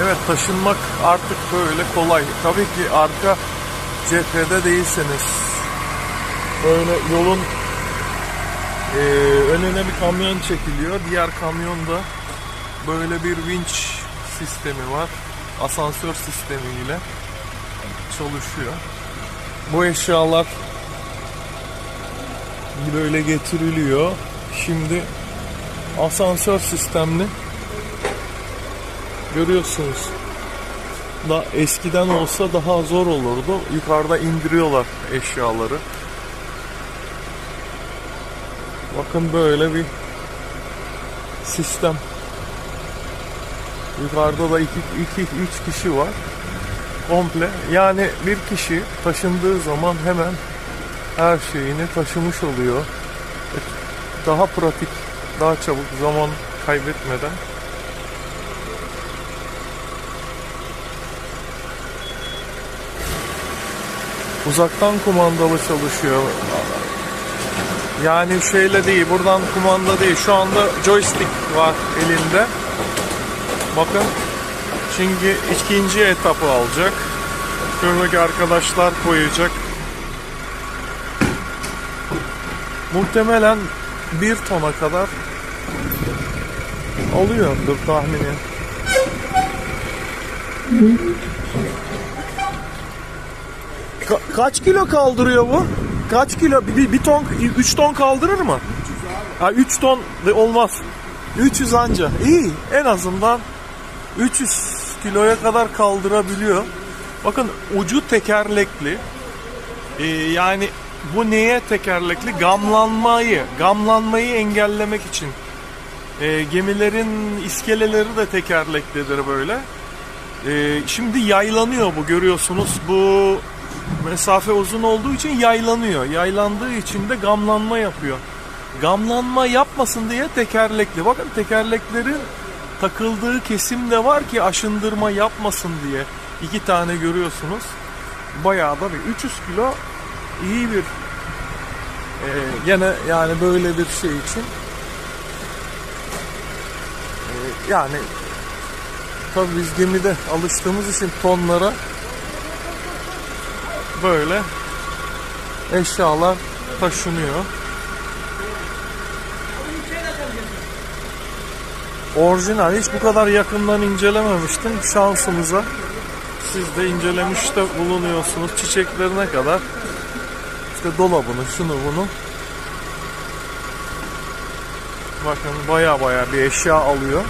Evet taşınmak artık böyle kolay. Tabii ki arka cephede değilseniz böyle yolun eee, önüne bir kamyon çekiliyor. Diğer kamyonda böyle bir vinç sistemi var. Asansör sistemiyle çalışıyor. Bu eşyalar böyle getiriliyor. Şimdi asansör sistemli görüyorsunuz. Da eskiden olsa daha zor olurdu. Yukarıda indiriyorlar eşyaları. Bakın böyle bir sistem. Yukarıda da iki, iki, üç kişi var. Komple. Yani bir kişi taşındığı zaman hemen her şeyini taşımış oluyor. Daha pratik, daha çabuk zaman kaybetmeden. Uzaktan kumandalı çalışıyor. Yani şeyle değil, buradan kumanda değil. Şu anda joystick var elinde. Bakın. Şimdi ikinci etapı alacak. Şuradaki arkadaşlar koyacak. Muhtemelen bir tona kadar alıyordur tahmini. Ka- kaç kilo kaldırıyor bu? Kaç kilo? Bir, bir ton, 3 ton kaldırır mı? Ha 3 ton de olmaz. 300 anca. İyi. En azından 300 kiloya kadar kaldırabiliyor. Bakın ucu tekerlekli. Ee, yani bu neye tekerlekli? Gamlanmayı, gamlanmayı engellemek için. Ee, gemilerin iskeleleri de tekerleklidir böyle. Ee, şimdi yaylanıyor bu görüyorsunuz. Bu mesafe uzun olduğu için yaylanıyor. Yaylandığı için de gamlanma yapıyor. Gamlanma yapmasın diye tekerlekli. Bakın tekerleklerin takıldığı kesim de var ki aşındırma yapmasın diye. İki tane görüyorsunuz. Bayağı da bir 300 kilo iyi bir e, gene yani böyle bir şey için e, yani tabii biz gemide alıştığımız için tonlara böyle eşyalar taşınıyor. Orijinal hiç bu kadar yakından incelememiştim. Şansımıza siz de incelemiş de bulunuyorsunuz. Çiçeklerine kadar işte dolabını, şunu bunu. Bakın baya baya bir eşya alıyor.